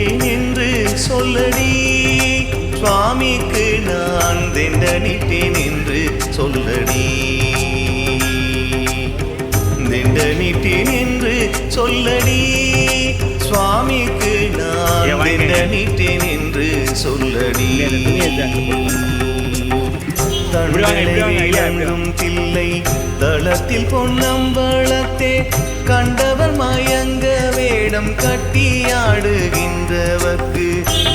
இருக்கிறேன் என்று சொல்லடி. சுவாமிக்கு நான் திண்டனிட்டேன் என்று சொல்லடி. திண்டனிட்டேன் என்று சொல்லடி. சுவாமிக்கு நான் திண்டனிட்டேன் என்று சொல்லடி. தண்டனை தில்லை. தளத்தில் பொன்னம்பளத்தே கண்டவர் மயங்க வேடம் கட்டி ஆடுகின்றவர்க்கு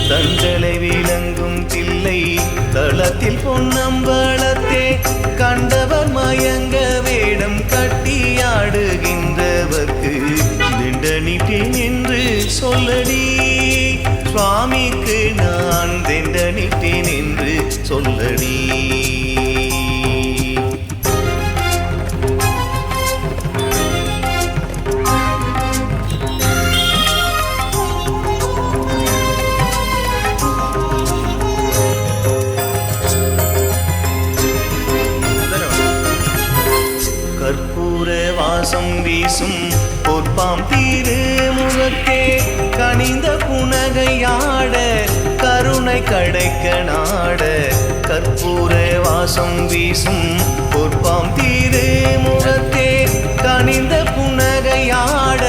தண்டலை விளங்கும் தில்லை. தளத்தில் பொன்னம்பளத்தே கண்டவர் மயங்க வேடம் கட்டி ஆடுகின்றவர்க்கு திண்டனிட்டேன் என்று சொல்லடி. சுவாமிக்கு நான் திண்டனிட்டேன் என்று சொல்லடி. வாசம் வீசும் பொற்பாம் தீரு முகத்தே கனிந்த புனகையாட கருணை கடைக்க நாட கற்பூர வாசம் வீசும் பொற்பாம் தீரு முகத்தே கனிந்த புனகையாட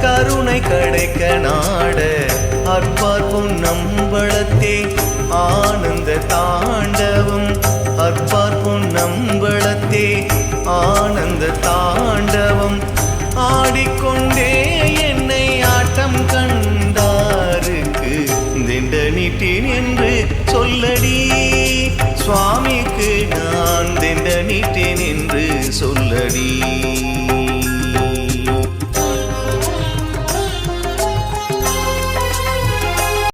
கருணை கடைக்க நாட அற்பார்ப்பும் நம்பளத்தே ஆனந்த தாண்டவம். அற்பார்ப்பும் நம்பளத்தே ஆனந்த தாண்டவம். சுவாமிக்கு